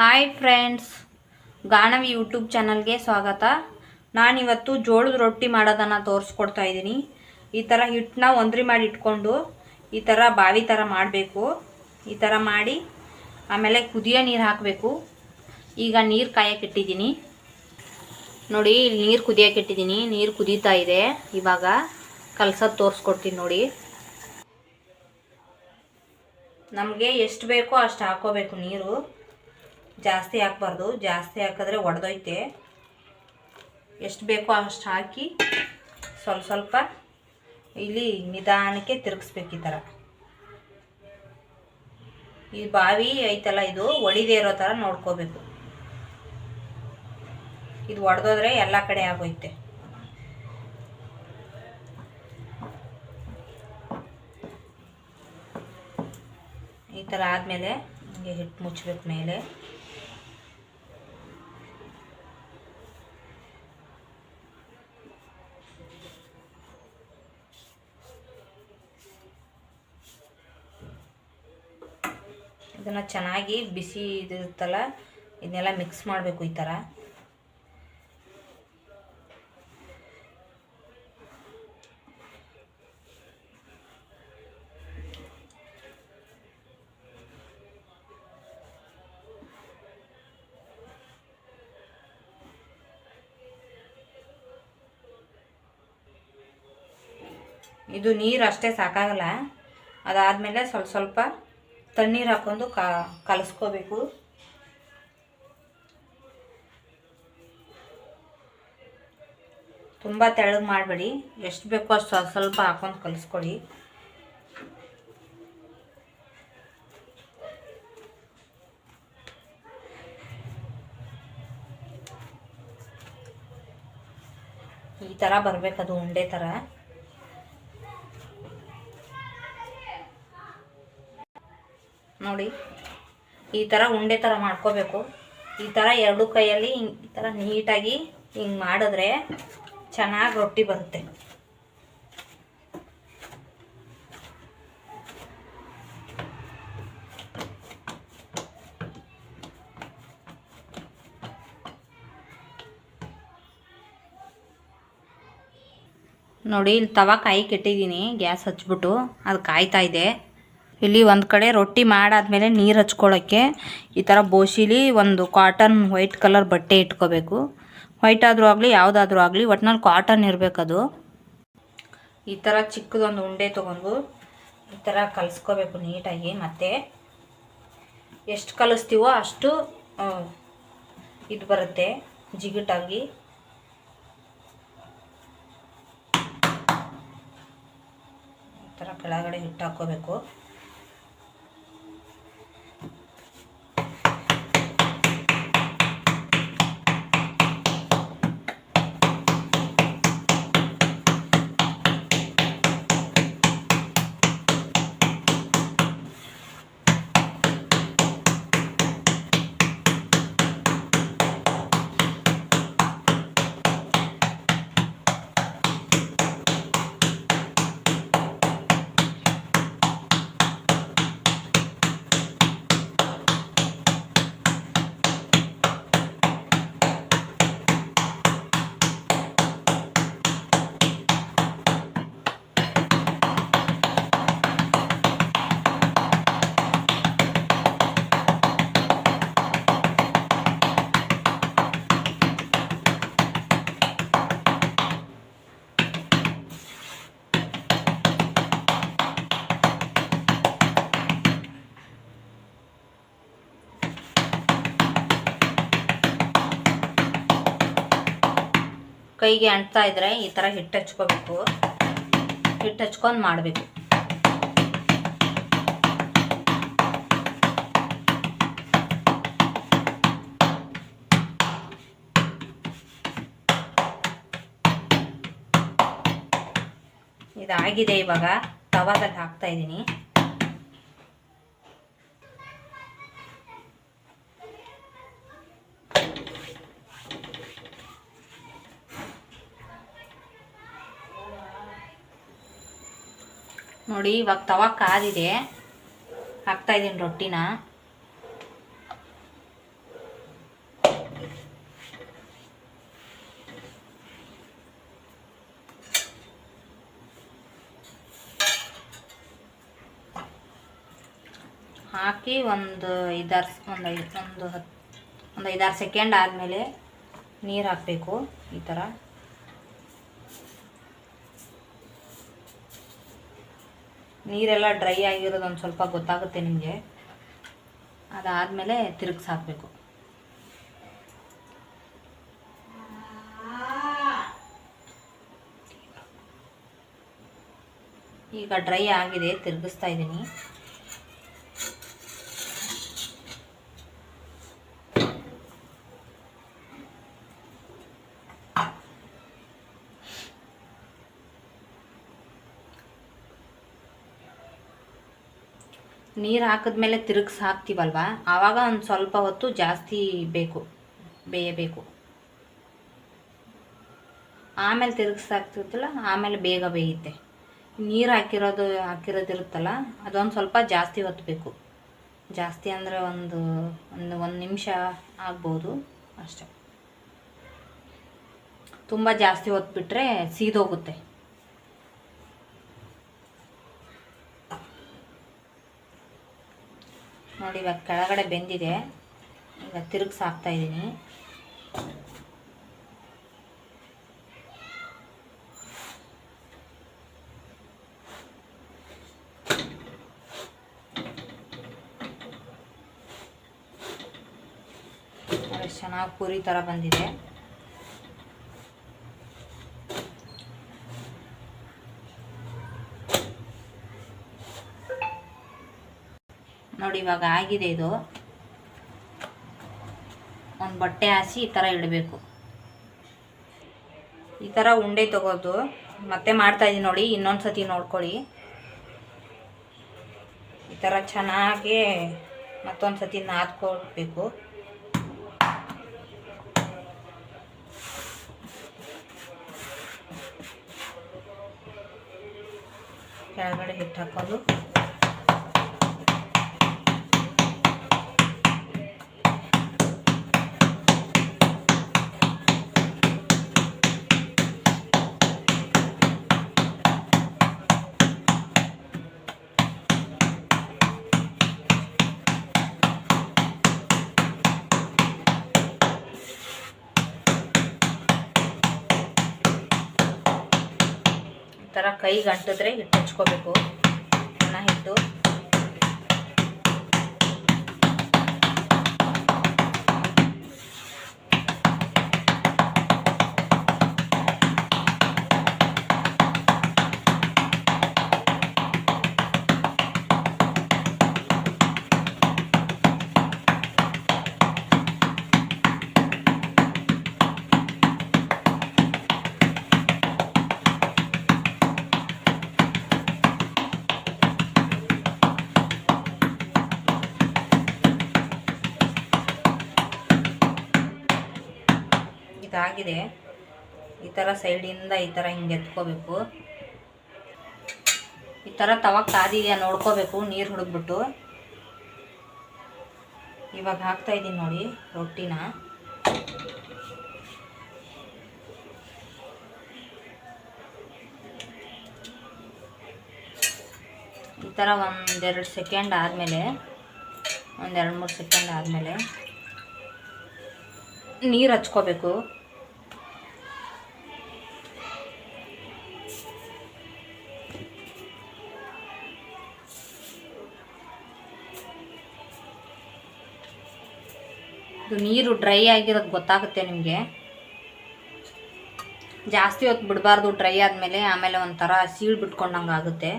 Hi friends ಗಾಣವಿ YouTube ಚಾನಲ್ಗೆ ಸ್ವಾಗತ. ನಾನಿವತ್ತು ಜೋಳದ ರೊಟ್ಟಿ ಮಾಡೋದನ್ನು ತೋರಿಸ್ಕೊಡ್ತಾ ಇದ್ದೀನಿ. ಈ ಥರ ಹಿಟ್ಟನ್ನ ಒಂದ್ರಿ ಮಾಡಿ ಇಟ್ಕೊಂಡು ಈ ಥರ ಬಾವಿ ಥರ ಮಾಡಬೇಕು. ಈ ಥರ ಮಾಡಿ ಆಮೇಲೆ ಕುದಿಯೋ ನೀರು ಹಾಕಬೇಕು. ಈಗ ನೀರು ಕಾಯಕ್ಕೆ ಇಟ್ಟಿದ್ದೀನಿ. ನೋಡಿ, ಇಲ್ಲಿ ನೀರು ಕುದಿಯೋಕೆ ಇಟ್ಟಿದ್ದೀನಿ. ನೀರು ಕುದೀತಾ ಇದೆ. ಇವಾಗ ಕಲ್ಸೋದು ತೋರಿಸ್ಕೊಡ್ತೀನಿ ನೋಡಿ. ನಮಗೆ ಎಷ್ಟು ಬೇಕೋ ಅಷ್ಟು ಹಾಕೋಬೇಕು ನೀರು. ಜಾಸ್ತಿ ಹಾಕ್ಬಾರ್ದು. ಜಾಸ್ತಿ ಹಾಕಿದ್ರೆ ಒಡೆದೋಯ್ತೆ. ಎಷ್ಟು ಬೇಕೋ ಅಷ್ಟು ಹಾಕಿ ಸ್ವಲ್ಪ ಸ್ವಲ್ಪ ಇಲ್ಲಿ ನಿಧಾನಕ್ಕೆ ತಿರುಗಿಸ್ಬೇಕು ಈ ಥರ. ಈ ಬಾವಿ ಐತಲ್ಲ ಇದು? ಒಡಿದೇ ಇರೋ ಥರ ನೋಡ್ಕೋಬೇಕು. ಇದು ಒಡೆದೋದ್ರೆ ಎಲ್ಲ ಕಡೆ ಆಗೋಯ್ತೆ. ಈ ಥರ ಆದಮೇಲೆ ಹಿಂಗೆ ಹಿಟ್ಟು ಮುಚ್ಚಬೇಕು ಮೇಲೆ. ಇದನ್ನು ಚೆನ್ನಾಗಿ ಬಿಸಿ ಇದಿರುತ್ತಲ್ಲ ಇದನ್ನೆಲ್ಲ ಮಿಕ್ಸ್ ಮಾಡಬೇಕು ಈ ಥರ ಇದು ನೀರು ಅಷ್ಟೇ ಸಾಕಾಗಲ್ಲ. ಅದಾದಮೇಲೆ ಸ್ವಲ್ಪ ಸ್ವಲ್ಪ ತಣ್ಣೀರು ಹಾಕೊಂಡು ಕಲಸ್ಕೋಬೇಕು. ತುಂಬ ತೆಳಗೆ ಮಾಡಬೇಡಿ. ಎಷ್ಟು ಬೇಕೋ ಅಷ್ಟು ಸ್ವಲ್ಪ ಸ್ವಲ್ಪ ಹಾಕೊಂಡು ಕಲಿಸ್ಕೊಳ್ಳಿ. ಈ ಥರ ಬರಬೇಕದು ಉಂಡೆ ಥರ ನೋಡಿ. ಈ ಥರ ಉಂಡೆ ಥರ ಮಾಡ್ಕೋಬೇಕು. ಈ ಥರ ಎರಡು ಕೈಯಲ್ಲಿ ಹಿಂಗೆ, ಈ ಥರ ನೀಟಾಗಿ ಹಿಂಗೆ ಮಾಡಿದ್ರೆ ಚೆನ್ನಾಗಿ ರೊಟ್ಟಿ ಬರುತ್ತೆ. ನೋಡಿ, ಇಲ್ಲಿ ತವ ಕಾಯಿ ಕೆಟ್ಟಿದ್ದೀನಿ, ಗ್ಯಾಸ್ ಹಚ್ಬಿಟ್ಟು ಅದು ಕಾಯ್ತಾ ಇದೆ. ಇಲ್ಲಿ ಒಂದು ಕಡೆ ರೊಟ್ಟಿ ಮಾಡಾದ್ಮೇಲೆ ನೀರು ಹಚ್ಕೊಳ್ಳೋಕ್ಕೆ ಈ ಥರ ಬೋಸಿಲಿ ಒಂದು ಕಾಟನ್ ವೈಟ್ ಕಲರ್ ಬಟ್ಟೆ ಇಟ್ಕೋಬೇಕು. ವೈಟ್ ಆದರೂ ಆಗಲಿ, ಯಾವುದಾದ್ರೂ ಆಗಲಿ, ಒಟ್ನಲ್ಲಿ ಕಾಟನ್ ಇರಬೇಕದು. ಈ ಥರ ಚಿಕ್ಕದೊಂದು ಉಂಡೆ ತೊಗೊಂಡು ಈ ಥರ ಕಲಿಸ್ಕೋಬೇಕು ನೀಟಾಗಿ. ಮತ್ತೆ ಎಷ್ಟು ಕಲಿಸ್ತೀವೋ ಅಷ್ಟು ಇದು ಬರುತ್ತೆ ಜಿಗುಟಾಗಿ. ಈ ಥರ ಕೆಳಗಡೆ ಹಿಟ್ಟು ಹಾಕ್ಕೋಬೇಕು ಕೈಗೆ ಅಂಟ್ತಾ ಇದ್ರೆ ಈ ಥರ ಹಿಟ್ಟು ಹಚ್ಕೋಬೇಕು. ಹಿಟ್ಟು ಹಚ್ಕೊಂಡು ಮಾಡಬೇಕು. ಇದಾಗಿದೆ ಇವಾಗ ತವಾದಲ್ಲಿ ಹಾಕ್ತಾ ಇದ್ದೀನಿ. ನೋಡಿ, ಇವಾಗ ತವ ಕಾದಿದೆ ಹಾಕ್ತಾ ಇದ್ದೀನಿ ರೊಟ್ಟಿನ. ಹಾಕಿ ಒಂದು ಐದಾರು, ಒಂದು ಐದು ಒಂದು ಹತ್ತು ಒಂದು ಐದಾರು ಸೆಕೆಂಡ್ ಆದಮೇಲೆ ನೀರು ಹಾಕಬೇಕು ಈ ಥರ ನೀರೆಲ್ಲ ಡ್ರೈ ಆಗಿರೋದು ಒಂದು ಸ್ವಲ್ಪ ಗೊತ್ತಾಗುತ್ತೆ ನಿಮಗೆ. ಅದಾದಮೇಲೆ ತಿರುಗಿಸಿ ಹಾಕಬೇಕು. ಈಗ ಡ್ರೈ ಆಗಿದೆ, ತಿರುಗಿಸ್ತಾ ಇದ್ದೀನಿ. ನೀರು ಹಾಕಿದ್ಮೇಲೆ ತಿರುಗಿಸಿ ಹಾಕ್ತೀವಲ್ವ? ಆವಾಗ ಒಂದು ಸ್ವಲ್ಪ ಹೊತ್ತು ಜಾಸ್ತಿ ಬೇಕು, ಬೇಯಬೇಕು. ಆಮೇಲೆ ತಿರುಗಿಸಿ ಹಾಕ್ತಿರ್ತಲ್ಲ ಆಮೇಲೆ ಬೇಗ ಬೇಯುತ್ತೆ. ನೀರು ಹಾಕಿರೋದು ಹಾಕಿರೋದಿರುತ್ತಲ್ಲ ಅದೊಂದು ಸ್ವಲ್ಪ ಜಾಸ್ತಿ ಹೊತ್ತು ಬೇಕು ಜಾಸ್ತಿ ಅಂದರೆ ಒಂದು ಒಂದು ಒಂದು ನಿಮಿಷ ಆಗ್ಬೋದು ಅಷ್ಟೆ. ತುಂಬ ಜಾಸ್ತಿ ಹೊತ್ತು ಬಿಟ್ಟರೆ ಸೀದೋಗುತ್ತೆ. ನೋಡಿ ಇವಾಗ ಕೆಳಗಡೆ ಬೆಂದಿದೆ. ಈಗ ತಿರುಗಿಸಿ ಹಾಕ್ತಾ ಇದ್ದೀನಿ. ಎಷ್ಟು ಚೆನ್ನಾಗಿ ಪೂರಿ ಥರ ಬಂದಿದೆ. ನೋಡಿ ಇವಾಗ ಆಗಿದೆ ಇದು. ಒಂದು ಬಟ್ಟೆ ಹಾಸಿ ಈ ಥರ ಇಡಬೇಕು. ಈ ಥರ ಉಂಡೆ ತಗೋದು. ಮತ್ತೆ ಮಾಡ್ತಾಯಿದ್ದೀನಿ ನೋಡಿ ಇನ್ನೊಂದು ಸತಿ ನೋಡ್ಕೊಳ್ಳಿ. ಈ ಥರ ಚೆನ್ನಾಗಿ ಮತ್ತೊಂದು ಸತಿ ನಾದ್ಕೊಳ್ಬೇಕು. ಕೆಳಗಡೆ ಹಿಟ್ಟು ಹಾಕೋದು. ಕೈಗೆ ಅಂಟಿದ್ರೆ ಹಿಟ್ಟು ಹಚ್ಕೋಬೇಕು. ಒಣ ಹಿಟ್ಟು. ಇದಾಗಿದೆ ಈ ಥರ ಸೈಡಿಂದ ಈ ಥರ ಹಿಂಗೆ ಎತ್ಕೋಬೇಕು. ಈ ಥರ ತವಾಗ ಕಾದಿದೆಯಾ ನೋಡ್ಕೋಬೇಕು, ನೀರು ಹುಡುಗ್ಬಿಟ್ಟು ಇವಾಗ ಹಾಕ್ತಾ ಇದ್ದೀನಿ ನೋಡಿ ರೊಟ್ಟಿನ. ಈ ಥರ ಒಂದೆರಡು ಸೆಕೆಂಡ್ ಆದಮೇಲೆ, ಒಂದೆರಡು ಮೂರು ಸೆಕೆಂಡ್ ಆದಮೇಲೆ ನೀರು ಹಚ್ಕೋಬೇಕು. ಇದು ನೀರು ಡ್ರೈ ಆಗಿರೋದು ಗೊತ್ತಾಗುತ್ತೆ ನಿಮಗೆ. ಜಾಸ್ತಿ ಹೊತ್ತು ಬಿಡಬಾರ್ದು ಡ್ರೈ ಆದಮೇಲೆ ಆಮೇಲೆ ಒಂಥರ ಸೀಳು ಬಿಟ್ಕೊಂಡಂಗೆ ಆಗುತ್ತೆ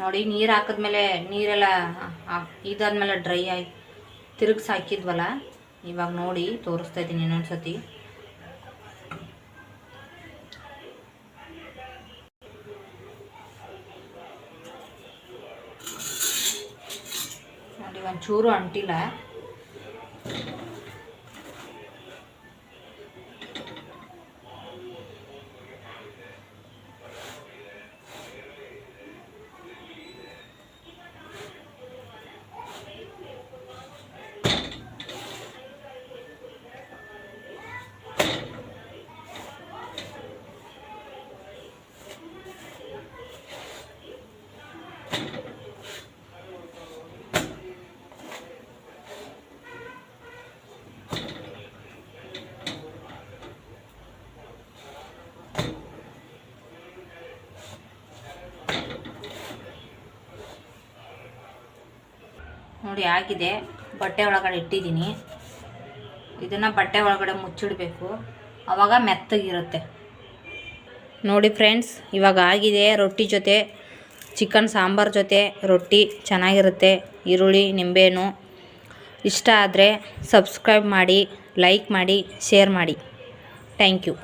ನೋಡಿ, ನೀರು ಹಾಕಿದ್ಮೇಲೆ ನೀರೆಲ್ಲ ಇದಾದ್ಮೇಲೆ ಡ್ರೈ ಆಗಿ ತಿರುಗಿಸಿ ಹಾಕಿದ್ವಲ್ಲ, ಇವಾಗ ನೋಡಿ ತೋರಿಸ್ತಾ ಇದ್ದೀನಿ ಇನ್ನೊಂದು ಸತಿ ನೋಡಿ, ಒಂಚೂರು ಅಂಟಿಲ್ಲ. ನೋಡಿ ಆಗಿದೆ. ಬಟ್ಟೆ ಒಳಗಡೆ ಇಟ್ಟಿದ್ದೀನಿ. ಇದನ್ನು ಬಟ್ಟೆ ಒಳಗಡೆ ಮುಚ್ಚಿಡಬೇಕು. ಆವಾಗ ಮೆತ್ತಗಿರುತ್ತೆ. ನೋಡಿ ಫ್ರೆಂಡ್ಸ್, ಇವಾಗ ಆಗಿದೆ ರೊಟ್ಟಿ ಜೊತೆ, ಚಿಕನ್ ಸಾಂಬಾರ್ ಜೊತೆ ರೊಟ್ಟಿ. ಚೆನ್ನಾಗಿರುತ್ತೆ. ಈರುಳ್ಳಿ, ನಿಂಬೆಹಣ್ಣು. ಇಷ್ಟ ಆದರೆ ಸಬ್ಸ್ಕ್ರೈಬ್ ಮಾಡಿ, ಲೈಕ್ ಮಾಡಿ, ಶೇರ್ ಮಾಡಿ. Thank you.